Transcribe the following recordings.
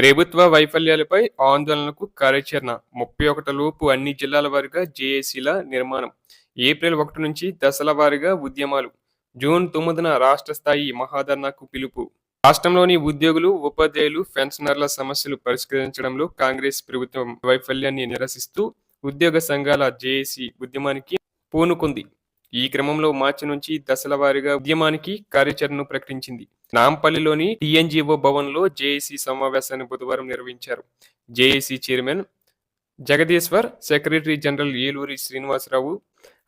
ప్రభుత్వ వైఫల్యాలపై ఆందోళనకు కార్యాచరణ. ముప్పై ఒకటి లోపు అన్ని జిల్లాల వారీగా జేఏసీల నిర్మాణం. ఏప్రిల్ ఒకటి నుంచి దశల వారీగా ఉద్యమాలు. జూన్ తొమ్మిదిన రాష్ట్ర స్థాయి మహాధర్నాకు పిలుపు. రాష్ట్రంలోని ఉద్యోగులు ఉపాధ్యాయులు పెన్షనర్ల సమస్యలు పరిష్కరించడంలో కాంగ్రెస్ ప్రభుత్వం వైఫల్యాన్ని నిరసిస్తూ ఉద్యోగ సంఘాల జేఏసీ ఉద్యమానికి పూనుకుంది. ఈ క్రమంలో మార్చి నుంచి దశల వారీగా ఉద్యమానికి కార్యాచరణను ప్రకటించింది. నాంపల్లిలోని టీఎన్జీఓ భవన్లో జేఏసీ సమావేశాన్ని బుధవారం నిర్వహించారు. JAC chairman Jagadishwar secretary general Eluri Srinivasarao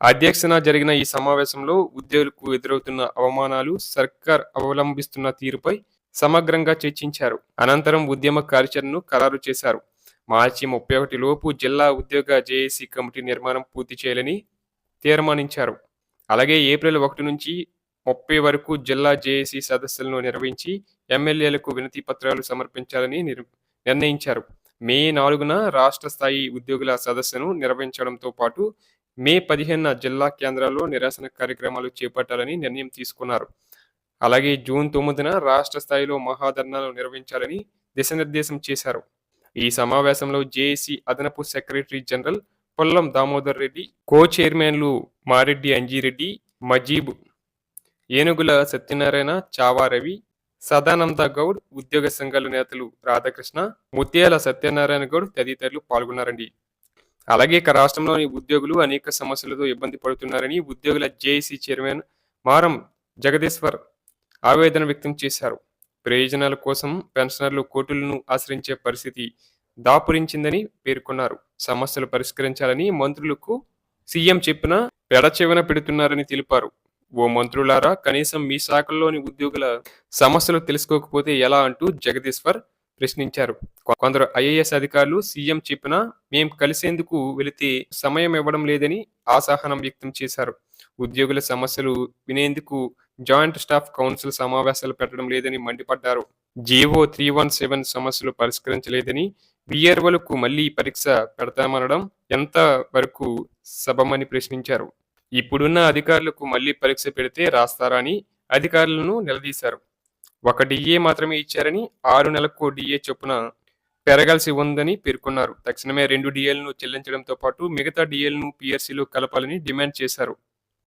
అధ్యక్షన జరిగిన ఈ సమావేశంలో ఉద్యోగులకు ఎదురవుతున్న అవమానాలు సర్కార్ అవలంబిస్తున్న తీరుపై సమగ్రంగా చర్చించారు. అనంతరం ఉద్యమ కార్యాచరణను ఖరారు చేశారు. మార్చి ముప్పై ఒకటి లోపు జిల్లా ఉద్యోగ జేఏసీ కమిటీ నిర్మాణం పూర్తి చేయాలని తీర్మానించారు. అలాగే ఏప్రిల్ ఒకటి నుంచి ముప్పై వరకు జిల్లా జేఏసీ సదస్సులను నిర్వహించి ఎమ్మెల్యేలకు వినతి పత్రాలు సమర్పించాలని నిర్- నిర్ణయించారు. మే నాలుగున రాష్ట్ర స్థాయి ఉద్యోగుల సదస్సును నిర్వహించడంతో పాటు మే పదిహేనున జిల్లా కేంద్రాల్లో నిరసన కార్యక్రమాలు చేపట్టాలని నిర్ణయం తీసుకున్నారు. అలాగే జూన్ తొమ్మిదిన రాష్ట్ర స్థాయిలో మహాధర్నాలు నిర్వహించాలని దిశానిర్దేశం చేశారు. ఈ సమావేశంలో జేఏసీ అదనపు secretary general Pollam Damodar Reddy co చైర్మన్లు మారెడ్డి అంజిరెడ్డి మజీబ్ ఏనుగుల సత్యనారాయణ చావారవి సదానంద గౌడ్ ఉద్యోగ సంఘాల నేతలు రాధాకృష్ణ ముత్యాల సత్యనారాయణ గౌడ్ తదితరులు పాల్గొన్నారండి. అలాగే ఇక రాష్ట్రంలోని ఉద్యోగులు అనేక సమస్యలతో ఇబ్బంది పడుతున్నారని ఉద్యోగుల జేఏసీ చైర్మన్ మారం జగదీశ్వర్ ఆవేదన వ్యక్తం చేశారు. ప్రయోజనాల కోసం పెన్షనర్లు కోర్టులను ఆశ్రయించే పరిస్థితి దాపురించిందని పేర్కొన్నారు. సమస్యలు పరిష్కరించాలని మంత్రులకు సీఎం చెప్పిన పెడచెవిన పెడుతున్నారని తెలిపారు. ఓ మంత్రులారా కనీసం మీ శాఖల్లోని ఉద్యోగుల సమస్యలు తెలుసుకోకపోతే ఎలా అంటూ జగదీశ్వర్ ప్రశ్నించారు. కొందరు ఐఏఎస్ అధికారులు సీఎం చెప్పినా మేం కలిసేందుకు వెళితే సమయం ఇవ్వడం లేదని అసహనం వ్యక్తం చేశారు. ఉద్యోగుల సమస్యలు వినేందుకు జాయింట్ స్టాఫ్ కౌన్సిల్ సమావేశాలు పెట్టడం లేదని మండిపడ్డారు. జీవో త్రీ వన్ సెవెన్ సమస్యలు పరిష్కరించలేదని విఆర్ఓలకు మళ్ళీ పరీక్ష పెడతామనడం ఎంత వరకు సబమని ప్రశ్నించారు? ఇప్పుడున్న అధికారులకు మళ్ళీ పరీక్ష పెడితే రాస్తారా అని అధికారులను నిలదీశారు. ఒక డిఏ మాత్రమే ఇచ్చారని ఆరు నెలలకు డిఏ చొప్పున పెరగాల్సి ఉందని పేర్కొన్నారు. తక్షణమే రెండు డిఏలను చెల్లించడంతో పాటు మిగతా డిఏలను పిఆర్సీలో కలపాలని డిమాండ్ చేశారు.